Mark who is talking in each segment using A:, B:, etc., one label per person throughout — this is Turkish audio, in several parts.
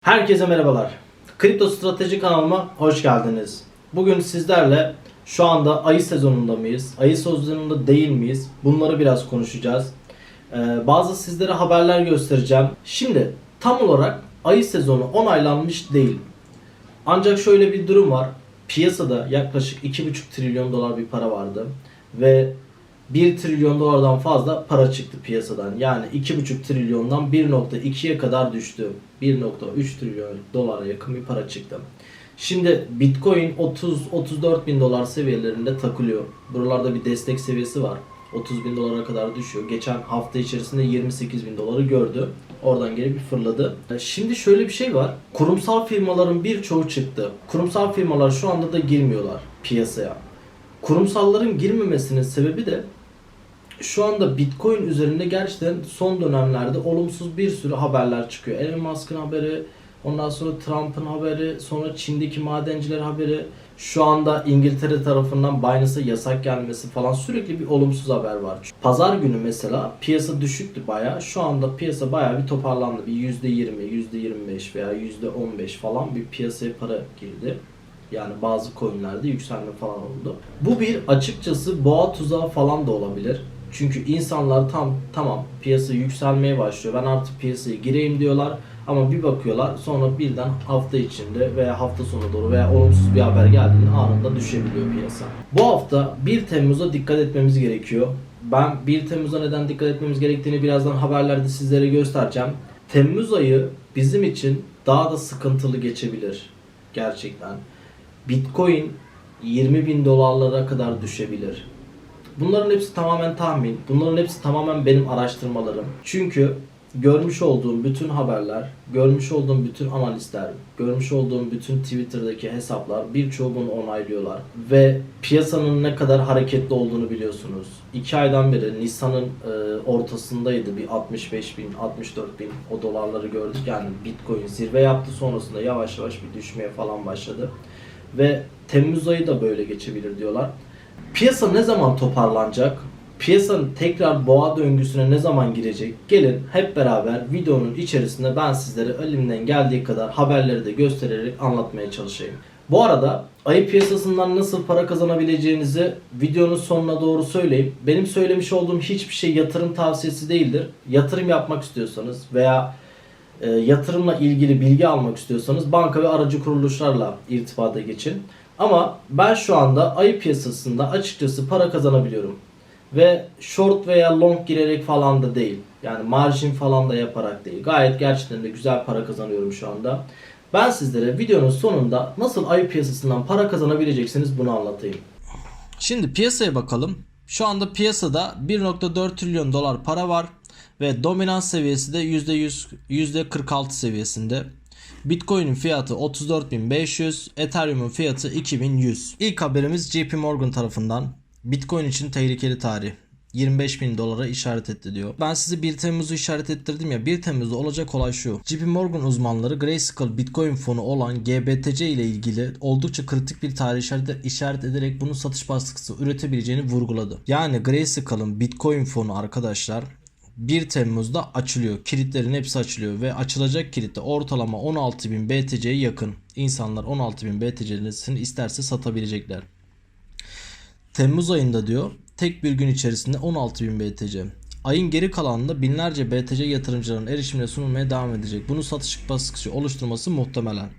A: Herkese merhabalar. Kripto Strateji kanalıma hoş geldiniz. Bugün sizlerle şu anda ayı sezonunda mıyız? Ayı sezonunda değil miyiz? Bunları biraz konuşacağız. Ee, bazı sizlere haberler göstereceğim. Şimdi tam olarak ayı sezonu onaylanmış değil. Ancak şöyle bir durum var. Piyasada yaklaşık 2,5 trilyon dolar bir para vardı. Ve 1 trilyon dolardan fazla para çıktı piyasadan. Yani 2,5 trilyondan 1.2'ye kadar düştü. 1.3 trilyon dolara yakın bir para çıktı. Şimdi Bitcoin 30-34 bin dolar seviyelerinde takılıyor. Buralarda bir destek seviyesi var. 30 bin dolara kadar düşüyor. Geçen hafta içerisinde 28 bin doları gördü. Oradan geri bir fırladı. Şimdi şöyle bir şey var. Kurumsal firmaların birçoğu çıktı. Kurumsal firmalar şu anda da girmiyorlar piyasaya. Kurumsalların girmemesinin sebebi de şu anda Bitcoin üzerinde gerçekten son dönemlerde olumsuz bir sürü haberler çıkıyor. Elon Musk'ın haberi, ondan sonra Trump'ın haberi, sonra Çin'deki madenciler haberi, şu anda İngiltere tarafından Binance'a yasak gelmesi falan sürekli bir olumsuz haber var. Pazar günü mesela piyasa düşüktü bayağı. Şu anda piyasa bayağı bir toparlandı. Bir %20, %25 veya %15 falan bir piyasaya para girdi. Yani bazı coinlerde yükselme falan oldu. Bu bir açıkçası boğa tuzağı falan da olabilir. Çünkü insanlar tam tamam piyasa yükselmeye başlıyor. Ben artık piyasaya gireyim diyorlar. Ama bir bakıyorlar sonra birden hafta içinde veya hafta sonu doğru veya olumsuz bir haber geldiğinde anında düşebiliyor piyasa. Bu hafta 1 Temmuz'a dikkat etmemiz gerekiyor. Ben 1 Temmuz'a neden dikkat etmemiz gerektiğini birazdan haberlerde sizlere göstereceğim. Temmuz ayı bizim için daha da sıkıntılı geçebilir. Gerçekten. Bitcoin 20 bin dolarlara kadar düşebilir. Bunların hepsi tamamen tahmin. Bunların hepsi tamamen benim araştırmalarım. Çünkü görmüş olduğum bütün haberler, görmüş olduğum bütün analistler, görmüş olduğum bütün Twitter'daki hesaplar birçoğu bunu onaylıyorlar. Ve piyasanın ne kadar hareketli olduğunu biliyorsunuz. 2 aydan beri Nisan'ın e, ortasındaydı bir 65 bin, 64 bin o dolarları gördük. Yani Bitcoin zirve yaptı sonrasında yavaş yavaş bir düşmeye falan başladı. Ve Temmuz ayı da böyle geçebilir diyorlar. Piyasa ne zaman toparlanacak? Piyasanın tekrar boğa döngüsüne ne zaman girecek? Gelin hep beraber videonun içerisinde ben sizlere elimden geldiği kadar haberleri de göstererek anlatmaya çalışayım. Bu arada ayı piyasasından nasıl para kazanabileceğinizi videonun sonuna doğru söyleyeyim. Benim söylemiş olduğum hiçbir şey yatırım tavsiyesi değildir. Yatırım yapmak istiyorsanız veya e, yatırımla ilgili bilgi almak istiyorsanız banka ve aracı kuruluşlarla irtibata geçin. Ama ben şu anda ayı piyasasında açıkçası para kazanabiliyorum. Ve short veya long girerek falan da değil. Yani marjin falan da yaparak değil. Gayet gerçekten de güzel para kazanıyorum şu anda. Ben sizlere videonun sonunda nasıl ayı piyasasından para kazanabileceksiniz bunu anlatayım. Şimdi piyasaya bakalım. Şu anda piyasada 1.4 trilyon dolar para var ve dominans seviyesi de %100 %46 seviyesinde. Bitcoin'in fiyatı 34.500, Ethereum'un fiyatı 2100. İlk haberimiz JP Morgan tarafından. Bitcoin için tehlikeli tarih. 25 bin dolara işaret etti diyor. Ben size 1 Temmuz'u işaret ettirdim ya 1 Temmuz'da olacak olay şu. JP Morgan uzmanları Grayscale Bitcoin fonu olan GBTC ile ilgili oldukça kritik bir tarih işaret, işaret ederek bunun satış baskısı üretebileceğini vurguladı. Yani Grayscale'ın Bitcoin fonu arkadaşlar 1 Temmuz'da açılıyor. Kilitlerin hepsi açılıyor ve açılacak kilitte ortalama 16.000 BTC'ye yakın. İnsanlar 16.000 BTC'sini isterse satabilecekler. Temmuz ayında diyor tek bir gün içerisinde 16.000 BTC. Ayın geri kalanında binlerce BTC yatırımcıların erişimine sunulmaya devam edecek. Bunu satış baskısı oluşturması muhtemelen.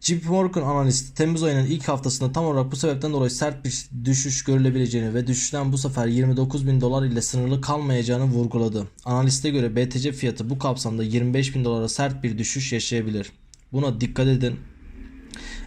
A: JP Morgan analisti Temmuz ayının ilk haftasında tam olarak bu sebepten dolayı sert bir düşüş görülebileceğini ve düşüşten bu sefer 29 bin dolar ile sınırlı kalmayacağını vurguladı. Analiste göre BTC fiyatı bu kapsamda 25 bin dolara sert bir düşüş yaşayabilir. Buna dikkat edin.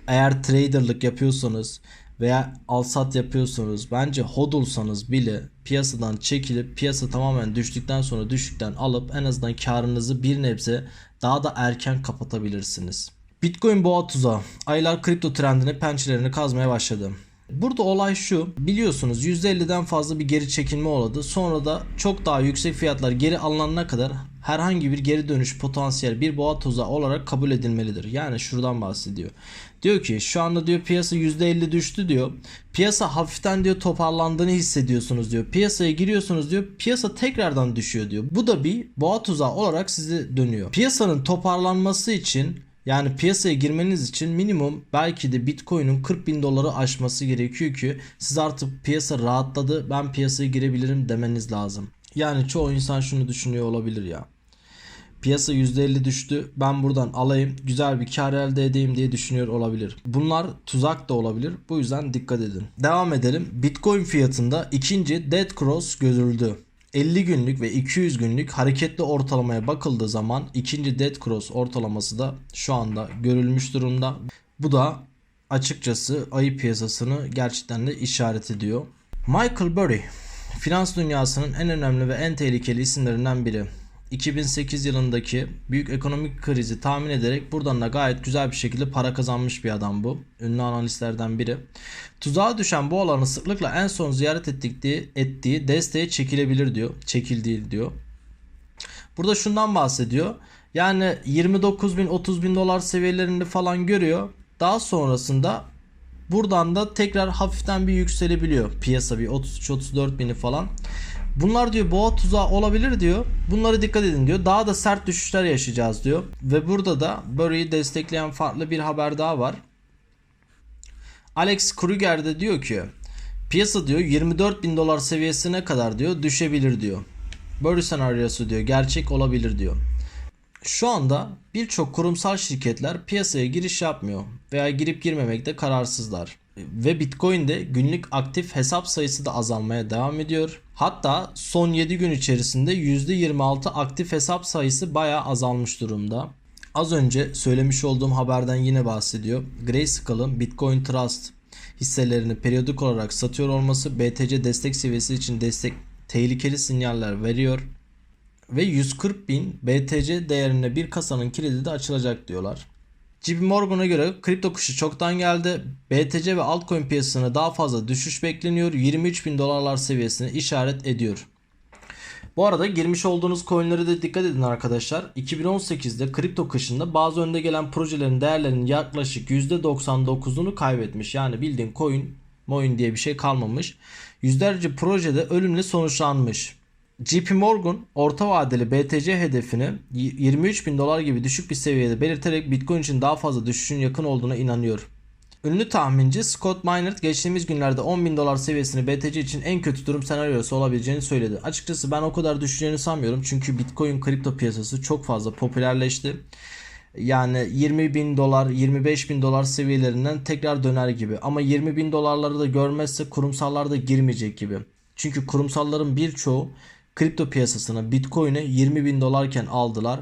A: Eğer traderlık yapıyorsanız veya alsat yapıyorsanız bence hodulsanız bile piyasadan çekilip piyasa tamamen düştükten sonra düşükten alıp en azından karınızı bir nebze daha da erken kapatabilirsiniz. Bitcoin boğa tuzağı. Aylar kripto trendine pençelerini kazmaya başladı. Burada olay şu. Biliyorsunuz %50'den fazla bir geri çekilme oldu. Sonra da çok daha yüksek fiyatlar geri alınana kadar herhangi bir geri dönüş potansiyel bir boğa tuzağı olarak kabul edilmelidir. Yani şuradan bahsediyor. Diyor ki şu anda diyor piyasa %50 düştü diyor. Piyasa hafiften diyor toparlandığını hissediyorsunuz diyor. Piyasaya giriyorsunuz diyor. Piyasa tekrardan düşüyor diyor. Bu da bir boğa tuzağı olarak size dönüyor. Piyasanın toparlanması için yani piyasaya girmeniz için minimum belki de Bitcoin'in 40 bin doları aşması gerekiyor ki siz artık piyasa rahatladı ben piyasaya girebilirim demeniz lazım. Yani çoğu insan şunu düşünüyor olabilir ya. Piyasa %50 düştü. Ben buradan alayım, güzel bir kar elde edeyim diye düşünüyor olabilir. Bunlar tuzak da olabilir. Bu yüzden dikkat edin. Devam edelim. Bitcoin fiyatında ikinci Dead Cross görüldü. 50 günlük ve 200 günlük hareketli ortalamaya bakıldığı zaman ikinci Dead Cross ortalaması da şu anda görülmüş durumda. Bu da açıkçası ayı piyasasını gerçekten de işaret ediyor. Michael Burry finans dünyasının en önemli ve en tehlikeli isimlerinden biri. 2008 yılındaki büyük ekonomik krizi tahmin ederek buradan da gayet güzel bir şekilde para kazanmış bir adam bu. Ünlü analistlerden biri. Tuzağa düşen bu alanı sıklıkla en son ziyaret ettiği, ettiği desteğe çekilebilir diyor. Çekildiği diyor. Burada şundan bahsediyor. Yani 29 bin 30 bin dolar seviyelerinde falan görüyor. Daha sonrasında buradan da tekrar hafiften bir yükselebiliyor. Piyasa bir 33-34 bini falan. Bunlar diyor boğa tuzağı olabilir diyor. Bunlara dikkat edin diyor. Daha da sert düşüşler yaşayacağız diyor. Ve burada da Burry'i destekleyen farklı bir haber daha var. Alex Kruger de diyor ki piyasa diyor 24 bin dolar seviyesine kadar diyor düşebilir diyor. Burry senaryosu diyor gerçek olabilir diyor. Şu anda birçok kurumsal şirketler piyasaya giriş yapmıyor veya girip girmemekte kararsızlar. Ve Bitcoin'de günlük aktif hesap sayısı da azalmaya devam ediyor. Hatta son 7 gün içerisinde %26 aktif hesap sayısı bayağı azalmış durumda. Az önce söylemiş olduğum haberden yine bahsediyor. Grayscale'ın Bitcoin Trust hisselerini periyodik olarak satıyor olması BTC destek seviyesi için destek tehlikeli sinyaller veriyor. Ve 140 bin BTC değerinde bir kasanın kilidi de açılacak diyorlar. JP Morgan'a göre kripto kışı çoktan geldi. BTC ve altcoin piyasasına daha fazla düşüş bekleniyor. 23 bin dolarlar seviyesine işaret ediyor. Bu arada girmiş olduğunuz coinlere de dikkat edin arkadaşlar. 2018'de kripto kışında bazı önde gelen projelerin değerlerinin yaklaşık %99'unu kaybetmiş. Yani bildiğin coin, moin diye bir şey kalmamış. Yüzlerce projede ölümle sonuçlanmış. JP Morgan orta vadeli BTC hedefini 23 bin dolar gibi düşük bir seviyede belirterek Bitcoin için daha fazla düşüşün yakın olduğuna inanıyor. Ünlü tahminci Scott Minerd geçtiğimiz günlerde 10 bin dolar seviyesini BTC için en kötü durum senaryosu olabileceğini söyledi. Açıkçası ben o kadar düşeceğini sanmıyorum çünkü Bitcoin kripto piyasası çok fazla popülerleşti. Yani 20 bin dolar 25 bin dolar seviyelerinden tekrar döner gibi ama 20 bin dolarları da görmezse kurumsallar da girmeyecek gibi. Çünkü kurumsalların birçoğu kripto piyasasına Bitcoin'e 20 bin dolarken aldılar.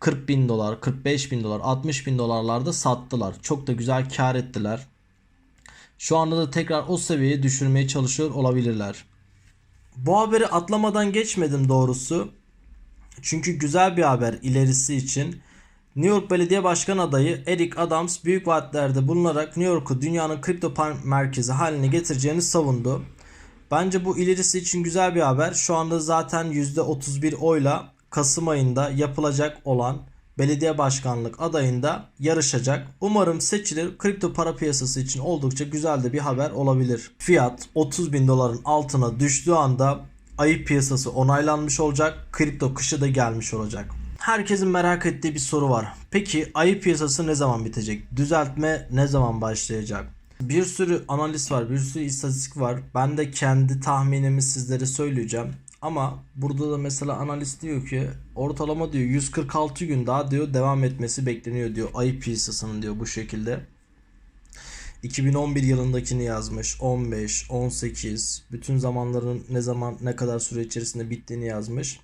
A: 40 bin dolar, 45 bin dolar, 60 bin dolarlarda sattılar. Çok da güzel kar ettiler. Şu anda da tekrar o seviyeye düşürmeye çalışıyor olabilirler. Bu haberi atlamadan geçmedim doğrusu. Çünkü güzel bir haber ilerisi için. New York Belediye Başkan adayı Eric Adams büyük vaatlerde bulunarak New York'u dünyanın kripto merkezi haline getireceğini savundu. Bence bu ilerisi için güzel bir haber. Şu anda zaten %31 oyla Kasım ayında yapılacak olan belediye başkanlık adayında yarışacak. Umarım seçilir. Kripto para piyasası için oldukça güzel de bir haber olabilir. Fiyat 30 bin doların altına düştüğü anda ayı piyasası onaylanmış olacak. Kripto kışı da gelmiş olacak. Herkesin merak ettiği bir soru var. Peki ayı piyasası ne zaman bitecek? Düzeltme ne zaman başlayacak? Bir sürü analiz var, bir sürü istatistik var. Ben de kendi tahminimi sizlere söyleyeceğim. Ama burada da mesela analist diyor ki ortalama diyor 146 gün daha diyor devam etmesi bekleniyor diyor ayı piyasasının diyor bu şekilde. 2011 yılındakini yazmış. 15, 18 bütün zamanların ne zaman ne kadar süre içerisinde bittiğini yazmış.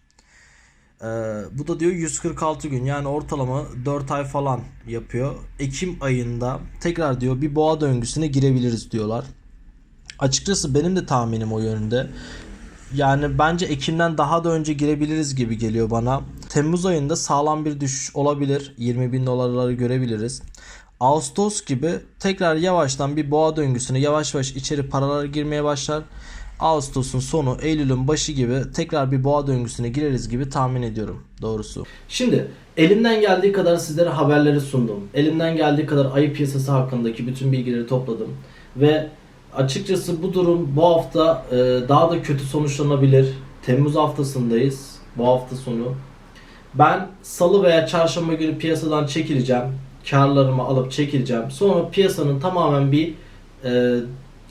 A: Ee, bu da diyor 146 gün yani ortalama 4 ay falan yapıyor. Ekim ayında tekrar diyor bir boğa döngüsüne girebiliriz diyorlar. Açıkçası benim de tahminim o yönde. Yani bence Ekim'den daha da önce girebiliriz gibi geliyor bana. Temmuz ayında sağlam bir düşüş olabilir. 20 bin dolarları görebiliriz. Ağustos gibi tekrar yavaştan bir boğa döngüsüne yavaş yavaş içeri paralar girmeye başlar. Ağustos'un sonu, Eylül'ün başı gibi tekrar bir boğa döngüsüne gireriz gibi tahmin ediyorum doğrusu. Şimdi elimden geldiği kadar sizlere haberleri sundum. Elimden geldiği kadar ayı piyasası hakkındaki bütün bilgileri topladım. Ve açıkçası bu durum bu hafta e, daha da kötü sonuçlanabilir. Temmuz haftasındayız. Bu hafta sonu. Ben salı veya çarşamba günü piyasadan çekileceğim. Karlarımı alıp çekileceğim. Sonra piyasanın tamamen bir e,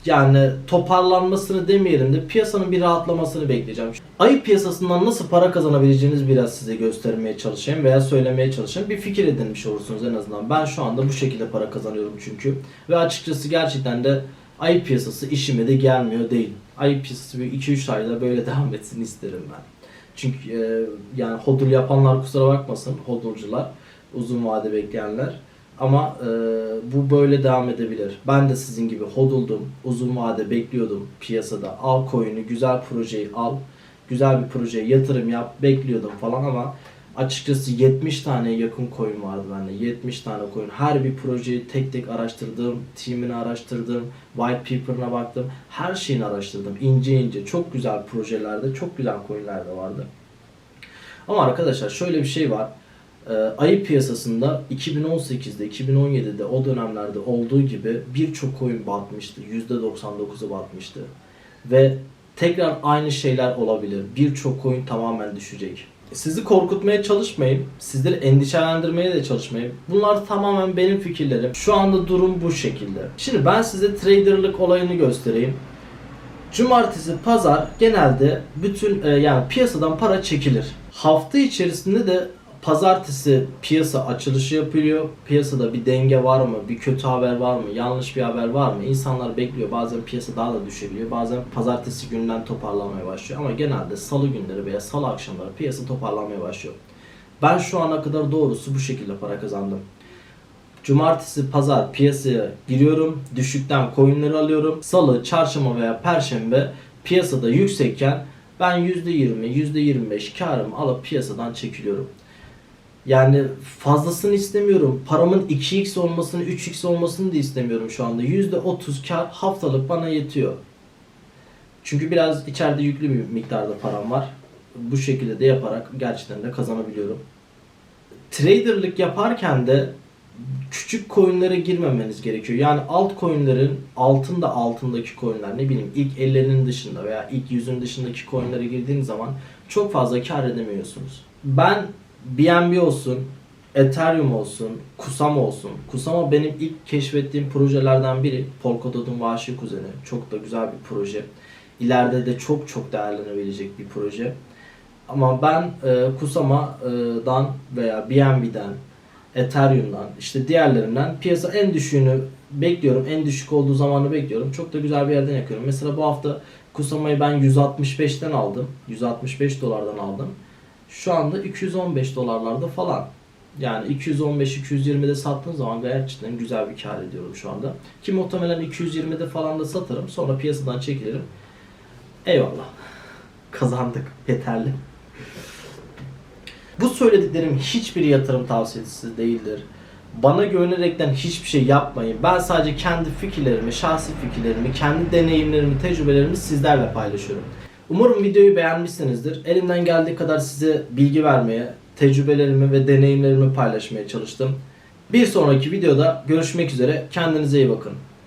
A: yani toparlanmasını demeyelim de piyasanın bir rahatlamasını bekleyeceğim. Ayı piyasasından nasıl para kazanabileceğiniz biraz size göstermeye çalışayım veya söylemeye çalışayım. Bir fikir edinmiş olursunuz en azından. Ben şu anda bu şekilde para kazanıyorum çünkü. Ve açıkçası gerçekten de ayı piyasası işime de gelmiyor değil. Ayı piyasası bir 2-3 ayda böyle devam etsin isterim ben. Çünkü e, yani hodul yapanlar kusura bakmasın hodulcular, uzun vade bekleyenler. Ama e, bu böyle devam edebilir. Ben de sizin gibi hoduldum, uzun vade bekliyordum piyasada. Al coin'i, güzel projeyi al, güzel bir projeye yatırım yap, bekliyordum falan ama açıkçası 70 tane yakın coin vardı bende. 70 tane coin. Her bir projeyi tek tek araştırdım, teamini araştırdım, white paper'ına baktım. Her şeyini araştırdım. ince ince. Çok güzel projelerde, çok güzel coin'ler de vardı. Ama arkadaşlar şöyle bir şey var. Ee, ayı piyasasında 2018'de, 2017'de o dönemlerde olduğu gibi birçok coin batmıştı. %99'u batmıştı. Ve tekrar aynı şeyler olabilir. Birçok coin tamamen düşecek. Sizi korkutmaya çalışmayayım. Sizleri endişelendirmeye de çalışmayayım. Bunlar tamamen benim fikirlerim. Şu anda durum bu şekilde. Şimdi ben size traderlık olayını göstereyim. Cumartesi, pazar genelde bütün e, yani piyasadan para çekilir. Hafta içerisinde de pazartesi piyasa açılışı yapılıyor. Piyasada bir denge var mı? Bir kötü haber var mı? Yanlış bir haber var mı? İnsanlar bekliyor. Bazen piyasa daha da düşebiliyor. Bazen pazartesi günden toparlamaya başlıyor. Ama genelde salı günleri veya salı akşamları piyasa toparlamaya başlıyor. Ben şu ana kadar doğrusu bu şekilde para kazandım. Cumartesi, pazar piyasaya giriyorum. Düşükten coinleri alıyorum. Salı, çarşamba veya perşembe piyasada yüksekken ben %20, %25 karımı alıp piyasadan çekiliyorum. Yani fazlasını istemiyorum. Paramın 2x olmasını, 3x olmasını da istemiyorum şu anda. %30 kar haftalık bana yetiyor. Çünkü biraz içeride yüklü bir miktarda param var. Bu şekilde de yaparak gerçekten de kazanabiliyorum. Traderlık yaparken de küçük coinlere girmemeniz gerekiyor. Yani alt coinlerin altında altındaki coinler ne bileyim ilk 50'nin dışında veya ilk 100'ün dışındaki coinlere girdiğiniz zaman çok fazla kar edemiyorsunuz. Ben BNB olsun, Ethereum olsun, Kusama olsun. Kusama benim ilk keşfettiğim projelerden biri. Polkadot'un vahşi kuzeni. Çok da güzel bir proje. İleride de çok çok değerlenebilecek bir proje. Ama ben e, Kusama'dan veya BNB'den, Ethereum'dan, işte diğerlerinden piyasa en düşüğünü bekliyorum. En düşük olduğu zamanı bekliyorum. Çok da güzel bir yerden yakıyorum. Mesela bu hafta Kusama'yı ben 165'ten aldım. 165 dolardan aldım. Şu anda 215 dolarlarda falan. Yani 215-220'de sattığım zaman gerçekten güzel bir kar ediyorum şu anda. Ki muhtemelen 220'de falan da satarım. Sonra piyasadan çekilirim. Eyvallah. Kazandık. Yeterli. Bu söylediklerim hiçbir yatırım tavsiyesi değildir. Bana güvenerekten hiçbir şey yapmayın. Ben sadece kendi fikirlerimi, şahsi fikirlerimi, kendi deneyimlerimi, tecrübelerimi sizlerle paylaşıyorum. Umarım videoyu beğenmişsinizdir. Elimden geldiği kadar size bilgi vermeye, tecrübelerimi ve deneyimlerimi paylaşmaya çalıştım. Bir sonraki videoda görüşmek üzere. Kendinize iyi bakın.